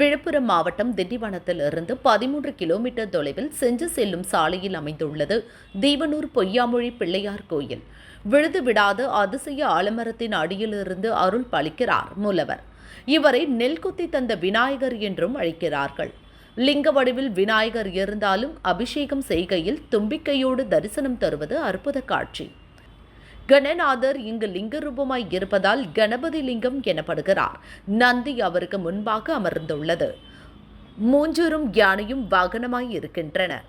விழுப்புரம் மாவட்டம் திண்டிவனத்தில் இருந்து பதிமூன்று கிலோமீட்டர் தொலைவில் செஞ்சு செல்லும் சாலையில் அமைந்துள்ளது தீவனூர் பொய்யாமொழி பிள்ளையார் கோயில். விழுது விடாது அதிசய ஆலமரத்தின் அடியிலிருந்து அருள் பலிக்கிறார் மூலவர். இவரை நெல் குத்தி தந்த விநாயகர் என்றும் அழைக்கிறார்கள். லிங்க வடிவில் விநாயகர் இருந்தாலும் அபிஷேகம் செய்கையில் தும்பிக்கையோடு தரிசனம் தருவது அற்புத காட்சி. கணநாதர் இங்கு லிங்க ரூபமாய் இருப்பதால் கணபதி லிங்கம் எனப்படுகிறார். நந்தி அவருக்கு முன்பாக அமர்ந்துள்ளது. மூஞ்சூரும் யானையும் வாகனமாய் இருக்கின்றன.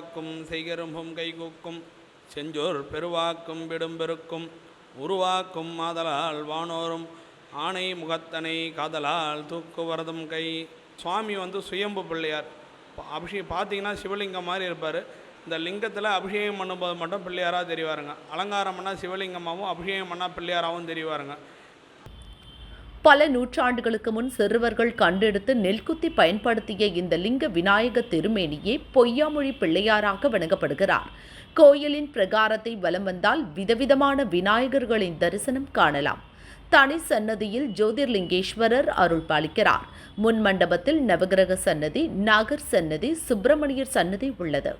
திருவாக்கும் செய்கரும்பும் கைகூக்கும் செஞ்சோர் பெருவாக்கும் விடும்பெருக்கும் உருவாக்கும் மாதலால் வானோரும் ஆணை முகத்தனை காதலால் தூக்குவரதும் கை. சுவாமி வந்து சுயம்பு பிள்ளையார். அபிஷேகம் பார்த்தீங்கன்னா சிவலிங்கம் மாதிரி இருப்பார். இந்த லிங்கத்தில் அபிஷேகம் பண்ணும்போது மட்டும் பிள்ளையாராக தெரிவாருங்க. அலங்காரம் பண்ணால் சிவலிங்கமாகவும் அபிஷேகம் பண்ணால் பிள்ளையாராகவும் தெரிவாருங்க. பல நூற்றாண்டுகளுக்கு முன் சிறுவர்கள் கண்டெடுத்து நெல்குத்தி பயன்படுத்திய இந்த லிங்க விநாயக திருமேனியே பொய்யாமொழி பிள்ளையாராக வணங்கப்படுகிறார். கோயிலின் பிரகாரத்தை வலம் வந்தால் விதவிதமான விநாயகர்களின் தரிசனம் காணலாம். தனி சன்னதியில் ஜோதிர்லிங்கேஸ்வரர் அருள் பாலிக்கிறார் முன் மண்டபத்தில் நவகிரக சன்னதி நாகர் சன்னதி சுப்பிரமணியர் சன்னதி உள்ளது.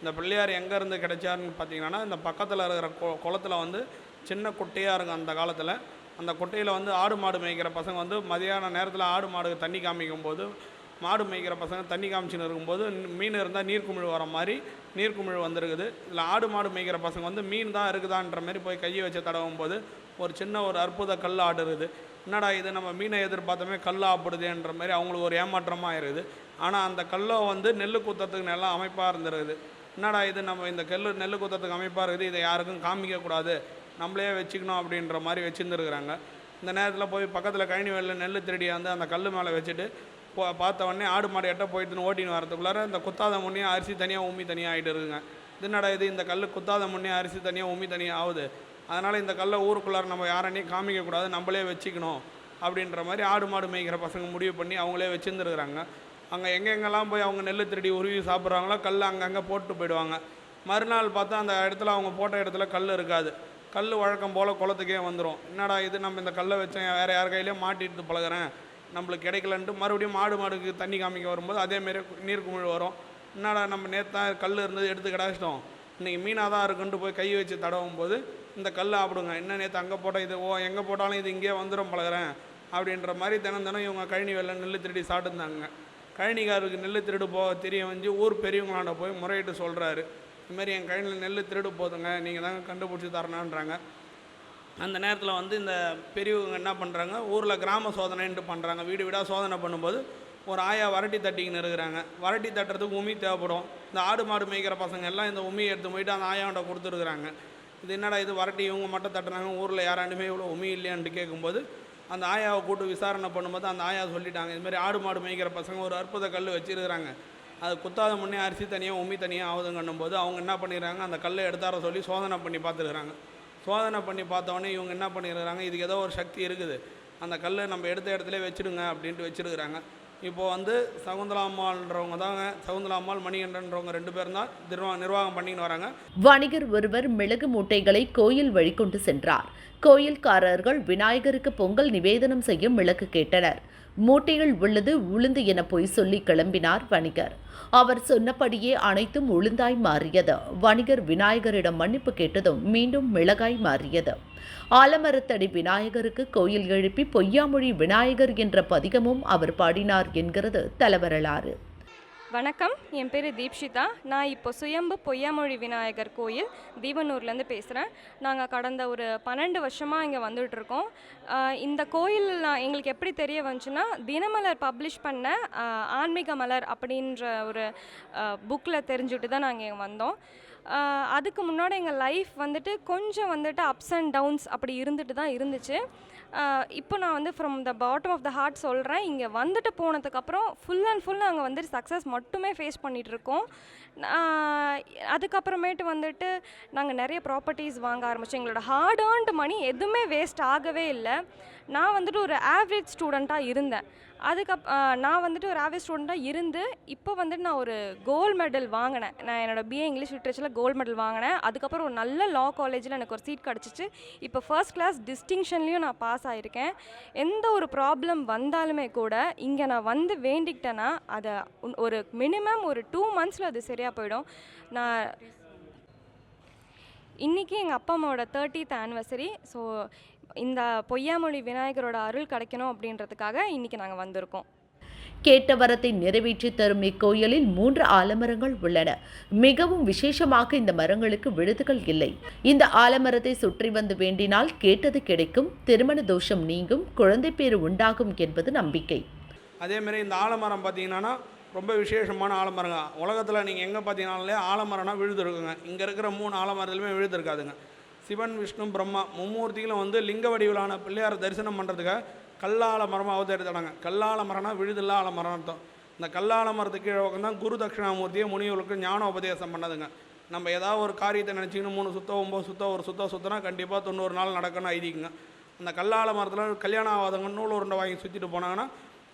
இந்த பிள்ளையார் எங்கேருந்து கிடைச்சாருன்னு பார்த்தீங்கன்னா இந்த பக்கத்தில் இருக்கிற கோ குளத்தில் வந்து சின்ன குட்டையாக இருக்கும் அந்த காலத்தில். அந்த குட்டையில் வந்து ஆடு மாடு மேய்க்கிற பசங்க வந்து மதியான நேரத்தில் ஆடு மாடுக்கு தண்ணி காமிக்கும் போது மாடு மேய்க்கிற பசங்க தண்ணி காமிச்சின்னு இருக்கும்போது மீன் இருந்தால் நீர்க்குமிழ் வர மாதிரி நீர்க்குமிழ் வந்திருக்குது. இதில் ஆடு மாடு மேய்க்கிற பசங்க வந்து மீன் தான் இருக்குதான்ற மாதிரி போய் கையை வச்சு தடவும் போது ஒரு சின்ன ஒரு அற்புத கல் ஆடுறது. என்னடா இது நம்ம மீனை எதிர்பார்த்தோமே கல் ஆப்பிடுதேன்ற மாதிரி அவங்களுக்கு ஒரு ஏமாற்றமாக ஆயிருது ஆனால் அந்த கல்லை வந்து நெல் குத்தத்துக்கு நல்லா அமைப்பாக இருந்துருக்குது. என்னடா இது நம்ம இந்த கல் நெல் குத்தத்துக்கு அமைப்பாக இருக்குது இதை யாருக்கும் காமிக்கக்கூடாது. நம்மளே வச்சுக்கணும் அப்படின்ற மாதிரி வச்சுருந்துருக்குறாங்க. இந்த நேரத்தில் போய் பக்கத்தில் கழனி வேலில் நெல் திருடி வந்து அந்த கல் மேலே வச்சுட்டு போ பார்த்த உடனே ஆடு மாடு எட்ட போயிட்டுன்னு ஓட்டின்னு வரதுக்குள்ளார இந்த குத்தாத முன்னே அரிசி தனியாக உமி தனியாக ஆகிட்டு இருக்குங்க. என்னடா இது இந்த கல் குத்தாத முன்னே அரிசி தனியாக உமி தனியாக ஆகுது? அதனால் இந்த கல்லை ஊருக்குள்ளார நம்ம யாரையும் காமிக்கக்கூடாது நம்மளே வச்சுக்கணும் அப்படின்ற மாதிரி ஆடு மாடு மேய்க்கிற பசங்க முடிவு பண்ணி அவங்களே வச்சுருந்துருக்குறாங்க. அங்கே எங்கெங்கெல்லாம் போய் அவங்க நெல் திருடி உருவி சாப்பிட்றாங்களோ கல் அங்கங்கே போட்டு போயிடுவாங்க. மறுநாள் பார்த்தா அந்த இடத்துல அவங்க போட்ட இடத்துல கல் இருக்காது. கல் வழக்கம் போல் குளத்துக்கே வந்துடும் என்னடா இது? நம்ம இந்த கல்லை வச்சேன் வேறு யார் கையிலையும் மாட்டிட்டு பழகுறேன். நம்மளுக்கு கிடைக்கலன்ட்டு மறுபடியும் மாடு மாடுக்கு தண்ணி காமிக்க வரும்போது அதேமாரி நீர்க்குமிழ் வரும். என்னடா நம்ம நேற்று தான் கல் இருந்தது எடுத்து கிடாச்சிட்டோம். இன்றைக்கி மீனாக தான் இருக்குன்ட்டு போய் கை வச்சு தடவும் போது இந்த கல் ஆப்பிடுங்க என்ன நேற்று அங்கே போட்டால் இது? ஓ எங்கே போட்டாலும் இது இங்கேயே வந்துடும் பழகுறேன். அப்படின்ற மாதிரி தினம் தினம் இவங்க கழனி வெள்ளை நெல் திருடி சாப்பிட்டுருந்தாங்க. கழனிக்காரருக்கு நெல் திருடு போக தெரிய வந்து ஊர் பெரியவங்களாண்ட போய் முறையிட்டு சொல்கிறாரு இதுமாரி என் கழனியில் நெல் திருடு போதுங்க நீங்கள் தாங்க கண்டுபிடிச்சி தரணுன்றாங்க அந்த நேரத்தில் வந்து இந்த பெரியவங்க என்ன பண்ணுறாங்க ஊரில் கிராம சோதனைன்ட்டு பண்ணுறாங்க வீடு வீடாக சோதனை பண்ணும்போது ஒரு ஆயா வரட்டி தட்டிக்கின்னு இருக்கிறாங்க. வரட்டி தட்டுறதுக்கு உமி தேவைப்படும். இந்த ஆடு மாடு மேய்க்கிற பசங்க எல்லாம் இந்த உமியை எடுத்து போயிட்டு அந்த ஆயாவோட கொடுத்துருக்குறாங்க. இது என்னடா இது வரட்டி இவங்க மட்டும் தட்டுறாங்க ஊரில் யாராண்டுமே இவ்வளோ உமி இல்லையான்ட்டு கேட்கும்போது அந்த ஆயாவை கூட்டு விசாரணை பண்ணும்போது அந்த ஆயா சொல்லிட்டாங்க இதுமாரி ஆடு மாடு மேய்க்கிற பசங்க ஒரு அற்புத கல் வச்சுருக்குறாங்க. அது குத்தாத முன்னே அரிசி தனியாக உமி தனியாக ஆகுதுங்கன்னும் போது அவங்க என்ன பண்ணிடுறாங்க? அந்த கல்லை எடுத்தார சொல்லி சோதனை பண்ணி பார்த்துருக்குறாங்க. சோதனை பண்ணி பார்த்தோன்னே இவங்க என்ன பண்ணிடுறாங்க? இதுக்கு ஏதோ ஒரு சக்தி இருக்குது. அந்த கல்லை நம்ம எடுத்த இடத்துல வச்சிடுங்க அப்படின்ட்டு வச்சிருக்கிறாங்க. இப்போது வந்து சகுந்தலா அம்மாள்ன்றவங்க தாங்க சகுந்தலாம்மாள் மணிகண்டன்றவங்க ரெண்டு பேரும் தான் நிர்வாகம் நிர்வாகம் பண்ணின்னு வராங்க. வணிகர் ஒருவர் மிளகு மூட்டைகளை கோயில் வழி கொண்டு சென்றார். கோயில்காரர்கள் விநாயகருக்கு பொங்கல் நிவேதனம் செய்யும் மிளகு கேட்டனர். மூட்டையில் உள்ளது உளுந்து என பொய் சொல்லி கிளம்பினார் வணிகர். அவர் சொன்னபடியே அனைத்தும் உளுந்தாய் மாறியது. வணிகர் விநாயகரிடம் மன்னிப்பு கேட்டதும் மீண்டும் மிளகாய் மாறியது. ஆலமரத்தடி விநாயகருக்கு கோயில் எழுப்பி பொய்யாமொழி விநாயகர் என்ற பதிகமும் அவர் பாடினார் என்கிறது தலவரலாறு. வணக்கம் என் பேர் தீப்ஷிதா. நான் இப்போ சுயம்பு பொய்யாமொழி விநாயகர் கோயில் தீவனூர்லேருந்து பேசுகிறேன் நாங்கள் கடந்த ஒரு பன்னெண்டு வருஷமாக இங்கே வந்துட்டுருக்கோம். இந்த கோயில் நான் எங்களுக்கு எப்படி தெரிய வந்துச்சுன்னா தினமலர் பப்ளிஷ் பண்ண ஆன்மீக மலர் அப்படின்ற ஒரு புக்கில் தெரிஞ்சுட்டு தான் நாங்கள் இங்கே வந்தோம். அதுக்கு முன்னாடி எங்கள் லைஃப் வந்துட்டு கொஞ்சம் வந்துட்டு அப்ஸ் அண்ட் டவுன்ஸ் அப்படி இருந்துட்டு தான் இருந்துச்சு. இப்போ நான் வந்து from the bottom of the heart சொல்கிறேன் இங்கே வந்துட்டு போனதுக்கப்புறம் ஃபுல் அண்ட் ஃபுல் நாங்கள் வந்துட்டு சக்ஸஸ் மட்டுமே ஃபேஸ் பண்ணிகிட்ருக்கோம் அதுக்கப்புறமேட்டு வந்துட்டு நாங்கள் நிறைய ப்ராப்பர்ட்டிஸ் வாங்க ஆரம்பித்தோம் எங்களோட ஹார்ட் ஏர்ன்டு மணி எதுவுமே வேஸ்ட் ஆகவே இல்லை. நான் வந்துட்டு ஒரு ஆவரேஜ் ஸ்டூடெண்ட்டாக இருந்தேன். அதுக்கப் நான் வந்துட்டு ஒரு ஆவரேஜ் ஸ்டூடெண்ட்டாக இருந்து இப்போ வந்துட்டு நான் ஒரு கோல்டு மெடல் வாங்கினேன். நான் என்னோட பிஏ இங்கிலீஷ் லிட்ரேச்சரில் கோல்டு மெடல் வாங்கினேன். அதுக்கப்புறம் ஒரு நல்ல லா காலேஜில் எனக்கு ஒரு சீட் கிடச்சிச்சு. இப்போ ஃபர்ஸ்ட் கிளாஸ் டிஸ்டிங்ஷன்லேயும் நான் பாஸ் ஆகிருக்கேன் எந்த ஒரு ப்ராப்ளம் வந்தாலுமே கூட இங்கே நான் வந்து வேண்டிக்கிட்டேன்னா அதை ஒரு மினிமம் ஒரு டூ மந்த்ஸில் அது சரியாக போயிடும். நான் இன்றைக்கி எங்கள் அப்பா அம்மாவோட தேர்ட்டித் ஆனிவர்சரி ஸோ இந்த பொய்யாமொழி விநாயகரோட அருள் கிடைக்கணும் அப்படின்றதுக்காக இன்றைக்கி நாங்கள் வந்திருக்கோம். கேட்ட வரத்தை நிறைவேற்றி தரும் இக்கோயிலில் மூன்று ஆலமரங்கள் உள்ளன. மிகவும் விசேஷமாக இந்த மரங்களுக்கு விழுதுகள் இல்லை. இந்த ஆலமரத்தை சுற்றி வந்து வேண்டினால் கேட்டது கிடைக்கும் திருமண தோஷம் நீங்கும் குழந்தை பேறு உண்டாகும் என்பது நம்பிக்கை. அதேமாரி இந்த ஆலமரம் பார்த்தீங்கன்னா ரொம்ப விசேஷமான ஆலமரங்க. உலகத்தில் நீங்கள் எங்கே பார்த்தீங்கன்னாலே ஆலமரம்னா விழுது இருக்குங்க இங்கே இருக்கிற மூணு ஆலமரத்துலையுமே விழுது இருக்காதுங்க சிவன் விஷ்ணு பிரம்மா மும்மூர்த்திகளும் வந்து லிங்க வடிவிலான பிள்ளையாரை தரிசனம் பண்ணுறதுக்காக கல்லால மரமாக அவதரித்தாங்க. கல்லால மரம்னா விழுதில்லா ஆலமரம் அர்த்தம். இந்த கல்லால மரத்துக்கு கீழே உட்காந்து தான் குரு தட்சிணாமூர்த்தியை முனிவர்களுக்கு ஞான உபதேசம் பண்ணதுங்க. நம்ம ஏதாவது ஒரு காரியத்தை நினச்சிக்கணும் மூணு சுத்தம் ஒம்பது சுத்தம் ஒரு சுத்தம் சுத்தனா கண்டிப்பாக தொண்ணூறு நாள் நடக்கணும் ஐதீங்க அந்த கல்லால மரத்தில் கல்யாணம் ஆகாதவங்க நூல் உருண்டை வாங்கி சுற்றிட்டு போனாங்கன்னா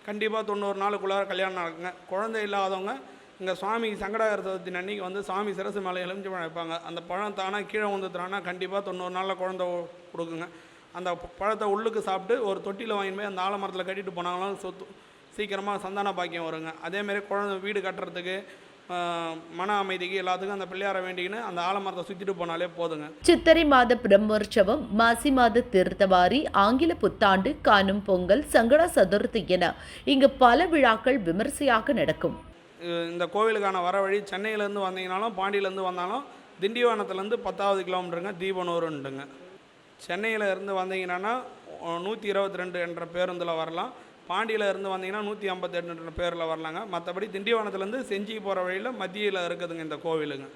கண்டிப்பாக தொண்ணூறு நாளுக்குள்ளார கல்யாணம் நடக்குங்க. குழந்தை இல்லாதவங்க இங்கே சுவாமி சங்கடகர சதுர்த்தி அன்னைக்கு வந்து சாமி சிரசு மேலே எலுமிச்சி பழம் வைப்பாங்க. அந்த பழம் தானாக கீழே வந்துத்துறானா கண்டிப்பாக தொண்ணூறு நாளில் குழந்தை கொடுக்குங்க. அந்த பழத்தை உள்ளுக்கு சாப்பிட்டு ஒரு தொட்டியில் வாங்கிட்டு போய் அந்த ஆலமரத்தில் கட்டிட்டு போனாங்களும் சொத்து சீக்கிரமாக சந்தான பாக்கியம் வருங்க. அதேமாரி குழந்தை வீடு கட்டுறதுக்கு மன அமைதிக்கு எல்லாத்துக்கும் அந்த பிள்ளையாரை வேண்டிக்கின்னு அந்த ஆலமரத்தை சுற்றிட்டு போனாலே போதுங்க. சித்திரை மாத பிரம்மோற்சவம் மாசி மாத திருத்தவாரி ஆங்கில புத்தாண்டு காணும் பொங்கல் சங்கடா சதுர்த்தி என இங்கு பல விழாக்கள் விமரிசையாக நடக்கும். இந்த கோவிலுக்கான வர வழி சென்னையிலேருந்து வந்தீங்கனாலும் பாண்டியிலேருந்து வந்தாலும் திண்டிவனத்துலேருந்து பத்தாவது கிலோமீட்டருங்க தீபனூருண்டுங்க சென்னையில் இருந்து வந்தீங்கன்னா நூற்றி இருபத்தி ரெண்டு என்ற பேருந்தில் வரலாம். பாண்டியில் இருந்து வந்தீங்கன்னா நூற்றி ஐம்பத்தெட்டு என்ற பேரில் வரலாங்க. மற்றபடி திண்டிவனத்துலேருந்து செஞ்சி போகிற வழியில் மத்தியில் இருக்குதுங்க இந்த கோவிலுங்க.